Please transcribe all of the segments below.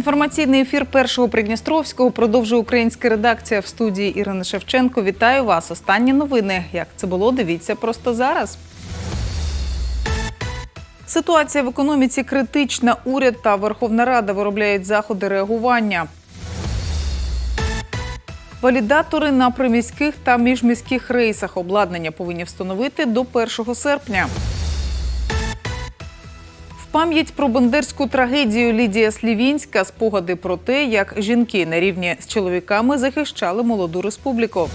Інформаційний ефір першого Придністровського продовжує українська редакція в студії Ірини Шевченко. Вітаю вас. Останні новини. Як це було, дивіться просто зараз. Ситуація в економіці критична. Уряд та Верховна Рада виробляють заходи реагування. Валідатори на приміських та міжміських рейсах обладнання повинні встановити до 1 серпня. Пам'ять про бандерську трагедію Лідія Слівінська спогади про те, як жінки на рівні з чоловіками захищали молоду республіку.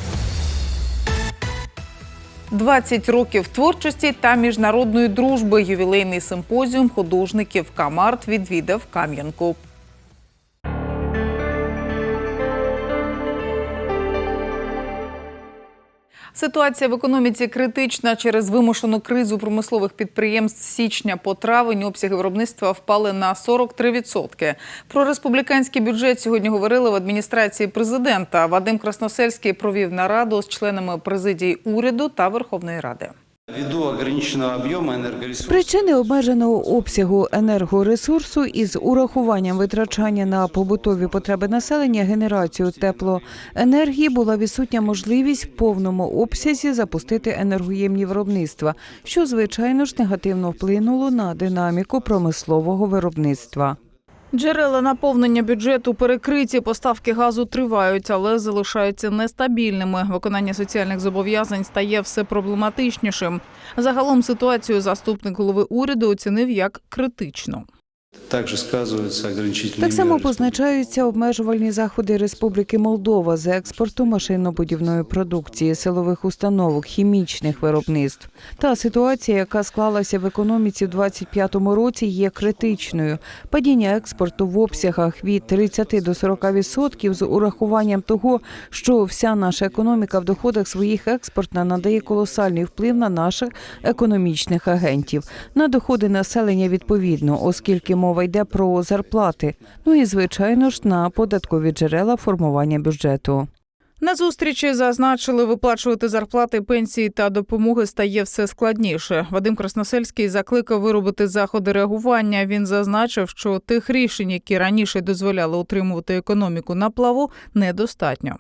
20 років творчості та міжнародної дружби. Ювілейний симпозіум художників Камарт відвідав Кам'янку. Ситуація в економіці критична через вимушену кризу промислових підприємств з січня по травень обсяги виробництва впали на 43%. Про республіканський бюджет сьогодні говорили в адміністрації президента. Вадим Красносельський провів нараду з членами президії уряду та Верховної Ради. Причини обмеженого обсягу енергоресурсу із урахуванням витрачання на побутові потреби населення генерацію теплоенергії була відсутня можливість в повному обсязі запустити енергоємні виробництва, що звичайно ж негативно вплинуло на динаміку промислового виробництва. Джерела наповнення бюджету перекриті, поставки газу тривають, але залишаються нестабільними. Виконання соціальних зобов'язань стає все проблематичнішим. Загалом ситуацію заступник голови уряду оцінив як критичну. также сказываются ограничительные Так само меры. позначаються обмежувальні заходи Республіки Молдова з експорту машинно-будівної продукції, силових установок, хімічних виробництв. Та ситуація, яка склалася в економіці в 2025 році, є критичною. Падіння експорту в обсягах від 30 до 40 відсотків з урахуванням того, що вся наша економіка в доходах своїх експортна надає колосальний вплив на наших економічних агентів, на доходи населення відповідно, оскільки мова йде про зарплати. Ну і звичайно ж на податкові джерела формування бюджету. На зустрічі зазначили, виплачувати зарплати, пенсії та допомоги стає все складніше. Вадим Красносельський закликав виробити заходи реагування. Він зазначив, що тих рішень, які раніше дозволяли утримувати економіку на плаву, недостатньо.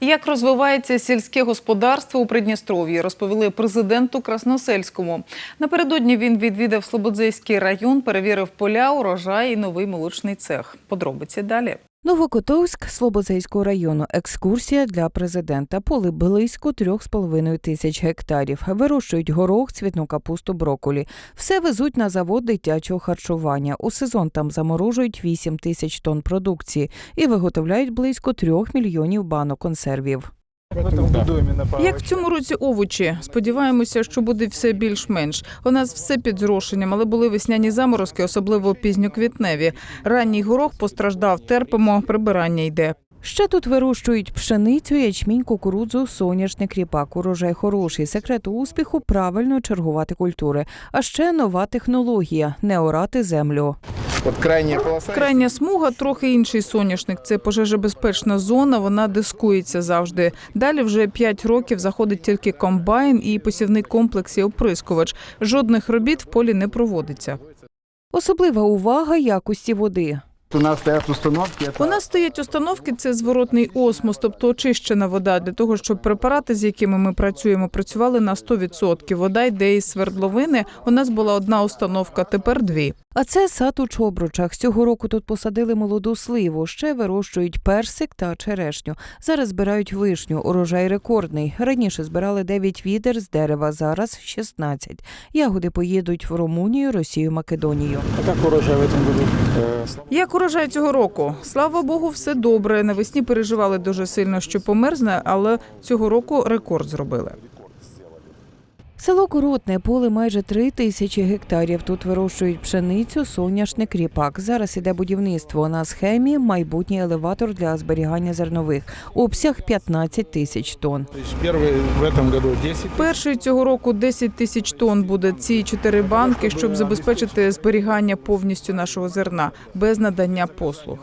Як розвивається сільське господарство у Придністров'ї, розповіли президенту Красносельському. Напередодні він відвідав Слободзейський район, перевірив поля, урожай і новий молочний цех. Подробиці далі. Новокотовськ Слобозейського району. Екскурсія для президента. Поли близько трьох з половиною тисяч гектарів. Вирощують горох, цвітну капусту, броколі. Все везуть на завод дитячого харчування. У сезон там заморожують 8 тисяч тонн продукції і виготовляють близько трьох мільйонів банок консервів. В этом году именно по Як в цьому році овочі? Сподіваємося, що буде все більш-менш. У нас все під зрошенням, але були весняні заморозки, особливо пізньоквітневі. Ранній горох постраждав, терпимо, прибирання йде. Ще тут вирощують пшеницю, ячмінь, кукурудзу, соняшник, ріпак. Урожай хороший. Секрет успіху правильно чергувати культури. А ще нова технологія не орати землю. Вот крайняя полоса. Крайня смуга трохи інший соняшник. Це пожежобезпечна зона. Вона дискується завжди. Далі вже 5 років заходить тільки комбайн і посівний комплекс і оприскувач. Жодних робіт в полі не проводиться. Особлива увага якості води. У нас стоят установки. У нас стоять установки, це зворотний осмос, тобто очищена вода, для того, щоб препарати, з якими ми працюємо, працювали на 100%. Вода йде із свердловини. У нас була одна установка, тепер дві. А це сад у Чобручах. Цього року тут посадили молоду сливу. Ще вирощують персик та черешню. Зараз збирають вишню. Урожай рекордний. Раніше збирали 9 відер з дерева, зараз 16. Ягоди поїдуть в Румунію, Росію, Македонію. А как урожай в этом году? Э, Як урожай цього року? Слава Богу, все добре. Навесні переживали дуже сильно, що померзне, але цього року рекорд зробили. Село Коротне поле майже три тисячі гектарів. Тут вирощують пшеницю, соняшник, ріпак. Зараз іде будівництво на схемі майбутній елеватор для зберігання зернових. Обсяг 15 тисяч тонн. То в этом году 10 Перший цього року 10 тисяч тонн буде ці чотири банки, щоб забезпечити зберігання повністю нашого зерна без надання послуг.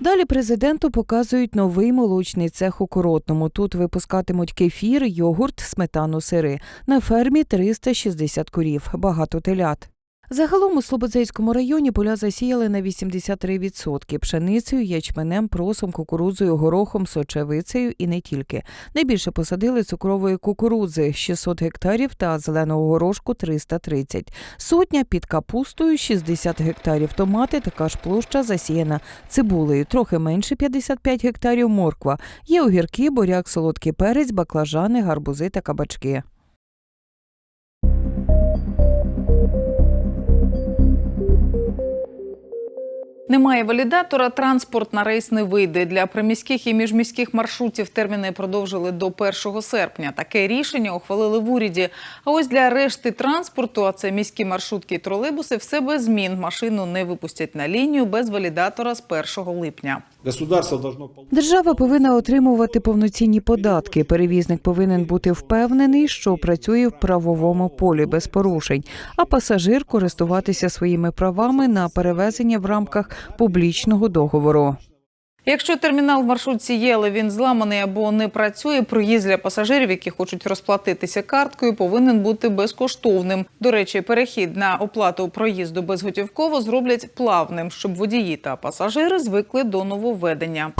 Далі президенту показують новий молочний цех у Коротному. Тут випускатимуть кефір, йогурт, сметану, сири. На фермі 360 курів, багато телят. Загалом у Слободзейському районі поля засіяли на 83% – пшеницею, ячменем, просом, кукурудзою, горохом, сочевицею і не тільки. Найбільше посадили цукрової кукурудзи – 600 гектарів та зеленого горошку – 330. Сотня під капустою, 60 гектарів томати, така ж площа засіяна цибулею, трохи менше 55 гектарів морква. Є огірки, буряк, солодкий перець, баклажани, гарбузи та кабачки. Немає валідатора, транспорт на рейс не вийде. Для приміських і міжміських маршрутів терміни продовжили до 1 серпня. Таке рішення ухвалили в уряді. А ось для решти транспорту, а це міські маршрутки і тролейбуси, все без змін. Машину не випустять на лінію без валідатора з 1 липня. Держава повинна отримувати повноцінні податки. Перевізник повинен бути впевнений, що працює в правовому полі без порушень, а пасажир користуватися своїми правами на перевезення в рамках публічного договору. Якщо термінал в маршрутці є, але він зламаний або не працює, проїзд для пасажирів, які хочуть розплатитися карткою, повинен бути безкоштовним. До речі, перехід на оплату проїзду безготівково зроблять плавним, щоб водії та пасажири звикли до нововведення.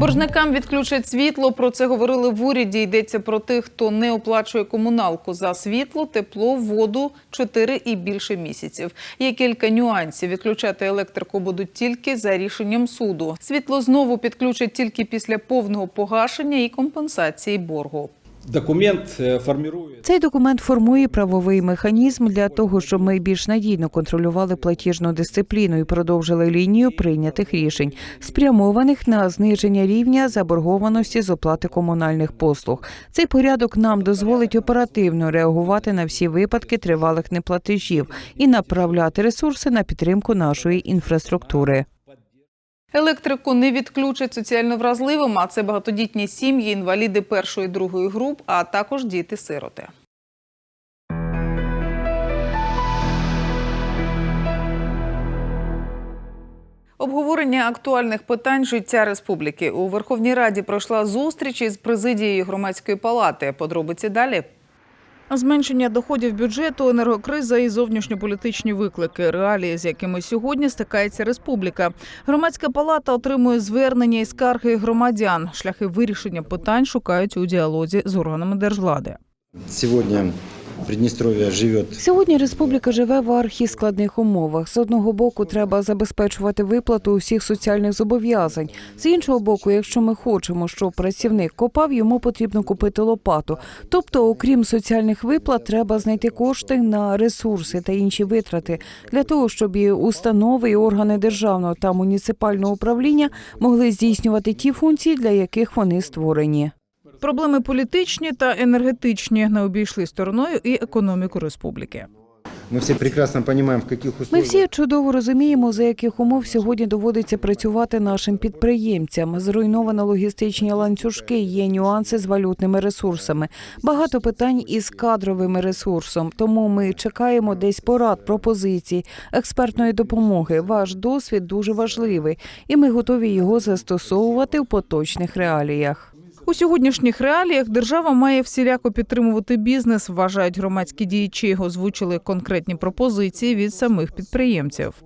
Боржникам відключать світло. Про це говорили в уряді. Йдеться про тих, хто не оплачує комуналку за світло, тепло, воду 4 і більше місяців. Є кілька нюансів. Відключати електрику будуть тільки за рішенням суду. Світло знову підключать тільки після повного погашення і компенсації боргу. Документ э, Цей документ формує правовий механізм для того, щоб ми більш надійно контролювали платіжну дисципліну і продовжили лінію прийнятих рішень, спрямованих на зниження рівня заборгованості з оплати комунальних послуг. Цей порядок нам дозволить оперативно реагувати на всі випадки тривалих неплатежів і направляти ресурси на підтримку нашої інфраструктури. Електрику не відключать соціально вразливим, а це багатодітні сім'ї, інваліди першої і другої груп, а також діти-сироти. Обговорення актуальних питань життя республіки у Верховній Раді пройшла зустріч із президією громадської палати. Подробиці далі. Зменшення доходів бюджету, енергокриза і зовнішньополітичні виклики, реалії, з якими сьогодні стикається республіка. Громадська палата отримує звернення і скарги громадян. Шляхи вирішення питань шукають у діалозі з органами держвлади. Сегодня Приднестровье живет Сьогодні республіка живе в архіскладних умовах. З одного боку, треба забезпечувати виплату усіх соціальних зобов'язань. З іншого боку, якщо ми хочемо, щоб працівник копав, йому потрібно купити лопату. Тобто, окрім соціальних виплат, треба знайти кошти на ресурси та інші витрати для того, щоб і установи і органи державного та муніципального управління могли здійснювати ті функції, для яких вони створені. Проблеми політичні та енергетичні не обійшли стороною і економіку республіки. Мы все прекрасно понимаем, в каких Ми всі чудово розуміємо, за яких умов сьогодні доводиться працювати нашим підприємцям. Зруйновано логістичні ланцюжки, є нюанси з валютними ресурсами, багато питань із кадровим ресурсом. Тому ми чекаємо десь порад, пропозицій, експертної допомоги. Ваш досвід дуже важливий, і ми готові його застосовувати в поточних реаліях. У сьогоднішніх реаліях держава має всіляко підтримувати бізнес, вважають громадські діячі. Озвучили конкретні пропозиції від самих підприємців.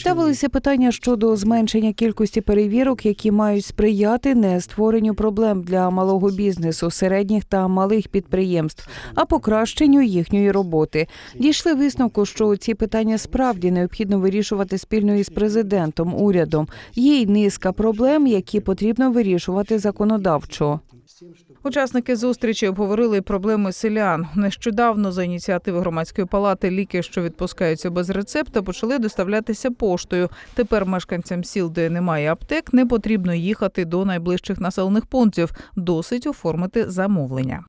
Ставилися питання щодо зменшення кількості перевірок, які мають сприяти не створенню проблем для малого бізнесу, середніх та малих підприємств, а покращенню їхньої роботи. Дійшли висновку, що ці питання справді необхідно вирішувати спільно із президентом, урядом. Є й низка проблем, які потрібно вирішувати законодавчо. Учасники зустрічі обговорили проблеми селян. Нещодавно за ініціативи громадської палати ліки, що відпускаються без рецепта, почали доставлятися поштою. Тепер мешканцям сіл, де немає аптек, не потрібно їхати до найближчих населених пунктів. Досить оформити замовлення.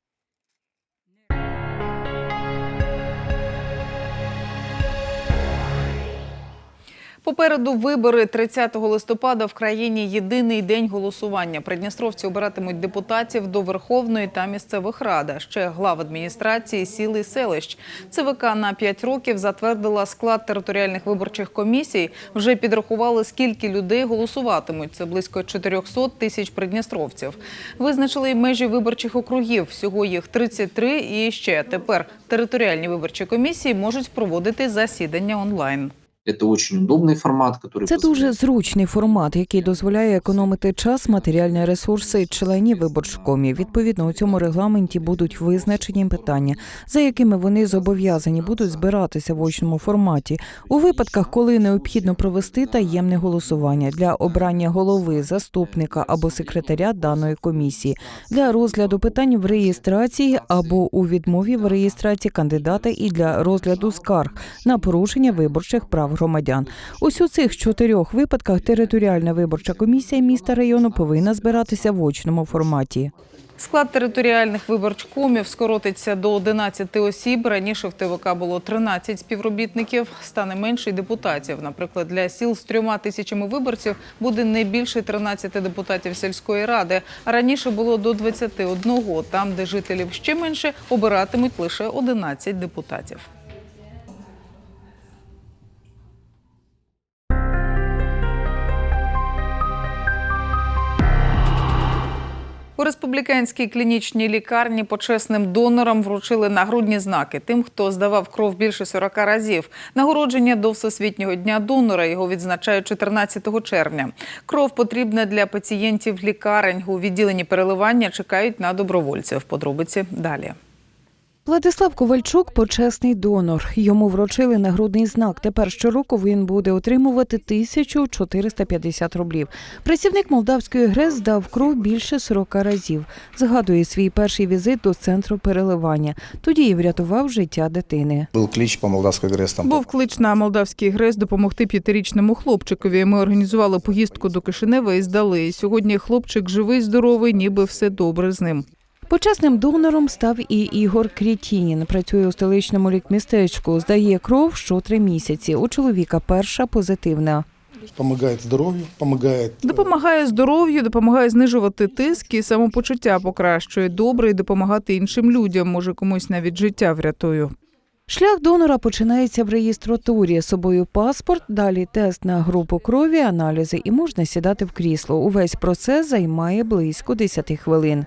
Попереду вибори 30 листопада в країні єдиний день голосування. Придністровці обиратимуть депутатів до Верховної та місцевих рад, ще глав адміністрації сіл і селищ. ЦВК на 5 років затвердила склад територіальних виборчих комісій. Вже підрахували, скільки людей голосуватимуть. Це близько 400 тисяч придністровців. Визначили й межі виборчих округів. Всього їх 33 і ще тепер територіальні виборчі комісії можуть проводити засідання онлайн. Это очень удобный формат, который Це дуже позволяет зручний формат, який дозволяє економити час, матеріальні ресурси членів виборчкомів. Відповідно, у цьому регламенті будуть визначені питання, за якими вони зобов'язані будуть збиратися в очному форматі у випадках, коли необхідно провести таємне голосування для обрання голови, заступника або секретаря даної комісії, для розгляду питань в реєстрації або у відмові в реєстрації кандидата і для розгляду скарг на порушення виборчих прав громадян. Ось у цих чотирьох випадках територіальна виборча комісія міста району повинна збиратися в очному форматі. Склад територіальних виборчкомів скоротиться до 11 осіб. Раніше в ТВК було 13 співробітників. Стане менше депутатів. Наприклад, для сіл з трьома тисячами виборців буде не більше 13 депутатів сільської ради. Раніше було до 21. Там, де жителів ще менше, обиратимуть лише 11 депутатів. У республіканській клінічній лікарні почесним донорам вручили нагрудні знаки тим, хто здавав кров більше 40 разів. Нагородження до Всесвітнього дня донора його відзначають 14 червня. Кров потрібна для пацієнтів лікарень. У відділенні переливання чекають на добровольців. Подробиці далі. Владислав Ковальчук почесний донор. Йому вручили нагрудний знак. Тепер щороку він буде отримувати 1450 рублів. Працівник молдавської ГРЕС здав кров більше 40 разів. Згадує свій перший візит до центру переливання. Тоді і врятував життя дитини. Был клич по молдавской ГРЭС. Там Був клич на молдавський ГРЕС допомогти п'ятирічному хлопчикові. Ми організували поїздку до Кишинева і здали. Сьогодні хлопчик живий, здоровий, ніби все добре з ним. Почесним донором став і Ігор Крітінін. Працює у столичному лікмістечку. Здає кров що три місяці. У чоловіка перша позитивна. помогает здоровью, помогает э, Допомагає здоров'ю, допомагає знижувати тиск і самопочуття покращує. Добре і допомагати іншим людям. Може комусь навіть життя врятую. Шлях донора починається в реєстратурі. З собою паспорт, далі тест на групу крові, аналізи і можна сідати в крісло. Увесь процес займає близько 10 хвилин.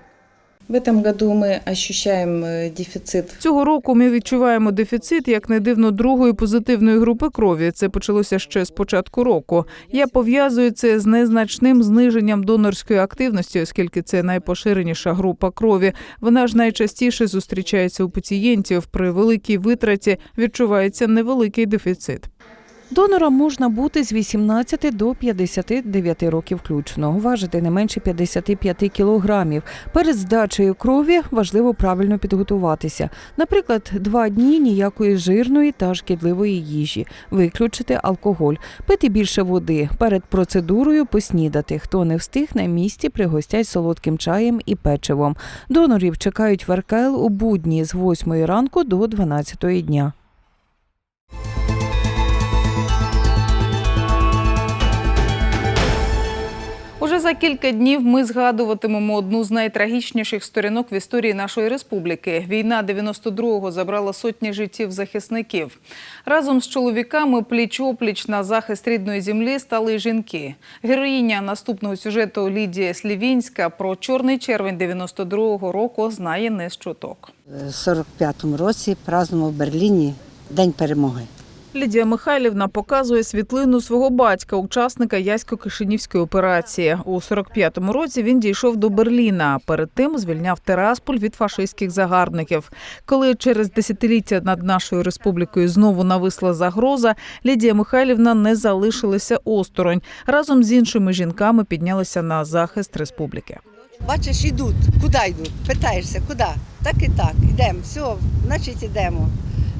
В этом году мы ощущаем э, дефицит Цього року ми відчуваємо дефіцит, як не дивно, другої позитивної групи крові. Це почалося ще з початку року. Я пов'язую це з незначним зниженням донорської активності, оскільки це найпоширеніша група крові. Вона ж найчастіше зустрічається у пацієнтів. При великій витраті відчувається невеликий дефіцит. Донором можна бути з 18 до 59 років включно. Важити не менше 55 кілограмів. Перед здачею крові важливо правильно підготуватися. Наприклад, два дні ніякої жирної та шкідливої їжі, виключити алкоголь, пити більше води. Перед процедурою поснідати. Хто не встиг на місці, пригостять солодким чаєм і печивом. Донорів чекають в РКЛ у будні з 8 ранку до 12 дня. Уже за кілька днів ми згадуватимемо одну з найтрагічніших сторінок в історії нашої республіки. Війна 92-го забрала сотні життів захисників. Разом з чоловіками пліч-опліч на захист рідної землі стали й жінки. Героїня наступного сюжету Лідія Слівінська про чорний червень 92-го року знає не з чуток. У 45-му році празднував в Берліні День перемоги. Лідія Михайлівна показує світлину свого батька, учасника Ясько-Кишинівської операції. У 45-му році він дійшов до Берліна. Перед тим звільняв Терасполь від фашистських загарбників. Коли через десятиліття над нашою республікою знову нависла загроза, Лідія Михайлівна не залишилася осторонь. Разом з іншими жінками піднялися на захист республіки. Бачиш, йдуть. Куди йдуть? Питаєшся, куди? Так і так. Йдемо. Все, значить йдемо.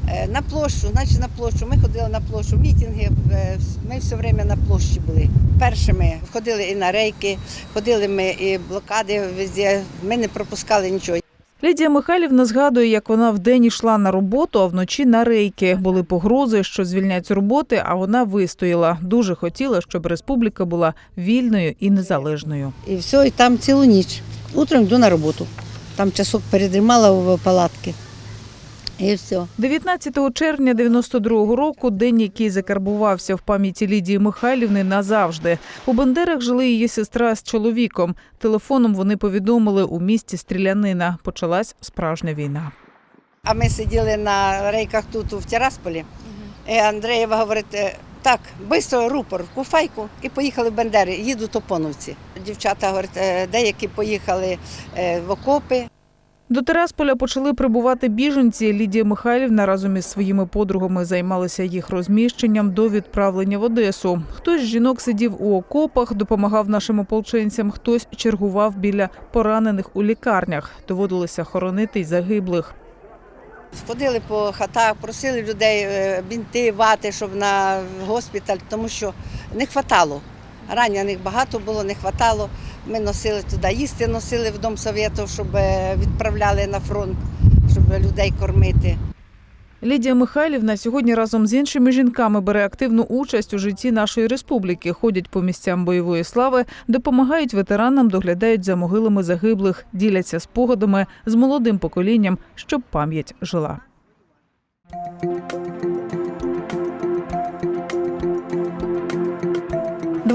Е, На площу, значить на площу. Ми ходили на площу, мітинги. е, Ми все время на площі були. Першими ходили і на рейки, ходили ми і блокади везде. Ми не пропускали нічого. Лідія Михайлівна згадує, як вона вдень йшла на роботу, а вночі на рейки. Були погрози, що звільнять з роботи, а вона вистояла. Дуже хотіла, щоб республіка була вільною і незалежною. І все, і там цілу ніч. Утром йду на роботу. Там часок передрімала в палатки. І все. 19 червня 92-го року, день, який закарбувався в пам'яті Лідії Михайлівни назавжди. У Бандерах жили її сестра з чоловіком. Телефоном вони повідомили у місті стрілянина. Почалась справжня війна. А ми сиділи на рейках тут у Тирасполі. І Андреєва говорить, «Е, так, швидко рупор в куфайку і поїхали в Бендери, їдуть опоновці. Дівчата говорять, «Е, деякі поїхали е, в окопи, До Терасполя почали прибувати біженці. Лідія Михайлівна разом із своїми подругами займалися їх розміщенням до відправлення в Одесу. Хтось з жінок сидів у окопах, допомагав нашим ополченцям, хтось чергував біля поранених у лікарнях. Доводилося хоронити й загиблих. Ходили по хатах, просили людей е, бінти, вати, щоб на госпіталь, тому що не хватало. Ранених багато було, не хватало. Ми носили туди їсти, носили в Дом Совєту, щоб е, відправляли на фронт, щоб людей кормити. Лідія Михайлівна сьогодні разом з іншими жінками бере активну участь у житті нашої республіки. Ходять по місцям бойової слави, допомагають ветеранам, доглядають за могилами загиблих, діляться спогадами з молодим поколінням, щоб пам'ять жила.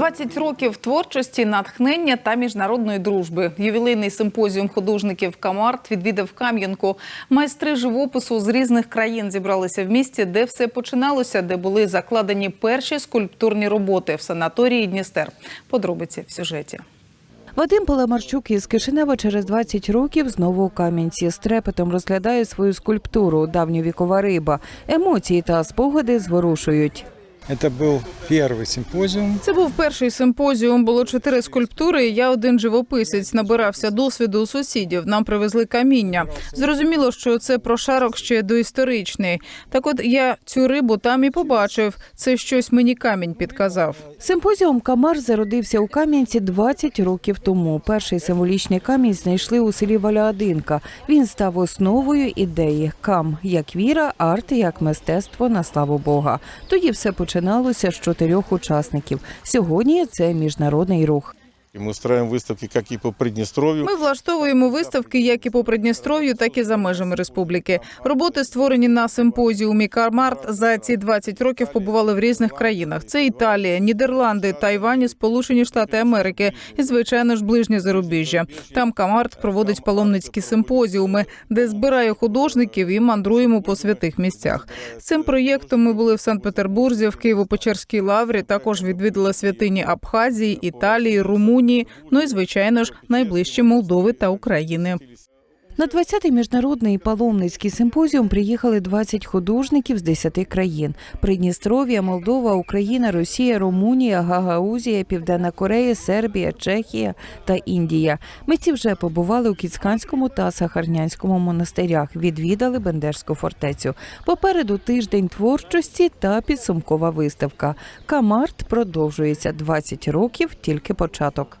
«20 років творчості, натхнення та міжнародної дружби. Ювілейний симпозіум художників Камарт відвідав Кам'янку. Майстри живопису з різних країн зібралися в місті, де все починалося, де були закладені перші скульптурні роботи в санаторії Дністер. Подробиці в сюжеті. Вадим Паламарчук із Кишинева через 20 років знову у Кам'янці з трепетом розглядає свою скульптуру давньовікова риба. Емоції та спогади зворушують. Это был первый симпозиум. Це був перший симпозіум. Було чотири скульптури. і Я один живописець набирався досвіду у сусідів. Нам привезли каміння. Зрозуміло, що це прошарок ще доісторичний. Так, от я цю рибу там і побачив. Це щось мені камінь підказав. Симпозіум Камар зародився у Кам'янці 20 років тому. Перший символічний камінь знайшли у селі Валядинка. Він став основою ідеї кам як віра, арт як мистецтво на славу Бога. Тоді все починалося з чотирьох учасників. Сьогодні це міжнародний рух. И мы устраиваем выставки как и по Приднестровью, Ми влаштовуємо виставки як і по Придністров'ю, так і за межами республіки. Роботи, створені на симпозіумі Кармарт, за ці 20 років побували в різних країнах. Це Італія, Нідерланди, Тайвань, і Сполучені Штати Америки і, звичайно ж, ближнє зарубіжжя. Там Камарт проводить паломницькі симпозіуми, де збирає художників і мандруємо по святих місцях. З цим проєктом ми були в Санкт-Петербурзі, в Києво-Печерській лаврі. Також відвідали святині Абхазії, Італії, Румунії. Ну і звичайно ж найближчі Молдови та України. На 20-й міжнародний паломницький симпозіум приїхали 20 художників з 10 країн: Придністров'я, Молдова, Україна, Росія, Румунія, Гагаузія, Південна Корея, Сербія, Чехія та Індія. Митці вже побували у Кіцканському та Сахарнянському монастирях, відвідали Бендерську фортецю. Попереду тиждень творчості та підсумкова виставка. Камарт продовжується 20 років, тільки початок.